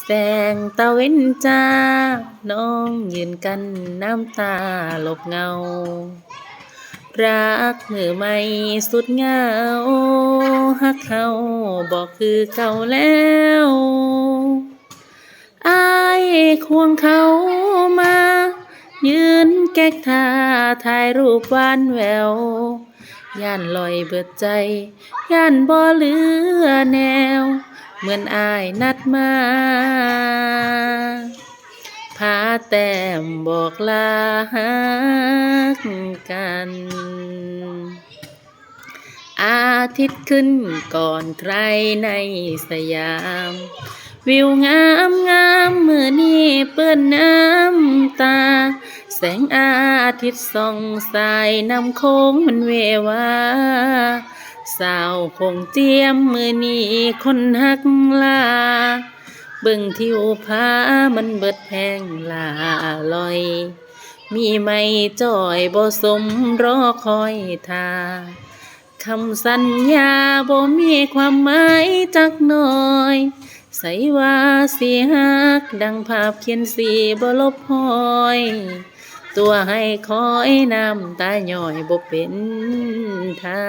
แสงตะเว้นจ้า น้องยืนกันน้ำตาหลบเงา รักมือใหม่สุดเงาฮักเขาบอกคือเก่าแล้วอายควงเขามา ยืนแก๊กท่าถ่ายรูปวานแวว ย่านลอยเบิดใจ ย่านบ่เหลือแนว เหมือนอายนัดมาพาแต้มบอกลาหักกัน อาทิตย์ขึ้นก่อนใครในสยาม วิวงามงามเมื่อนี้เปื้อนน้ำตา แสงอาทิตย์ส่องสายน้ำโค้งมันเววา สาวคงเจียมมือนี้คนหักลา เบิ่งทิวพามันเบิดแพงลาลอย มีไม่จ่อยบ่สมรอคอยทาคำสัญญาบ่มีความหมายจักหน่อย ใส่ว่าสิฮักดังภาพเขียนสีบ่ลบห้อยตัวให้คอยน้ำตาหย่อยบ่เป็นทา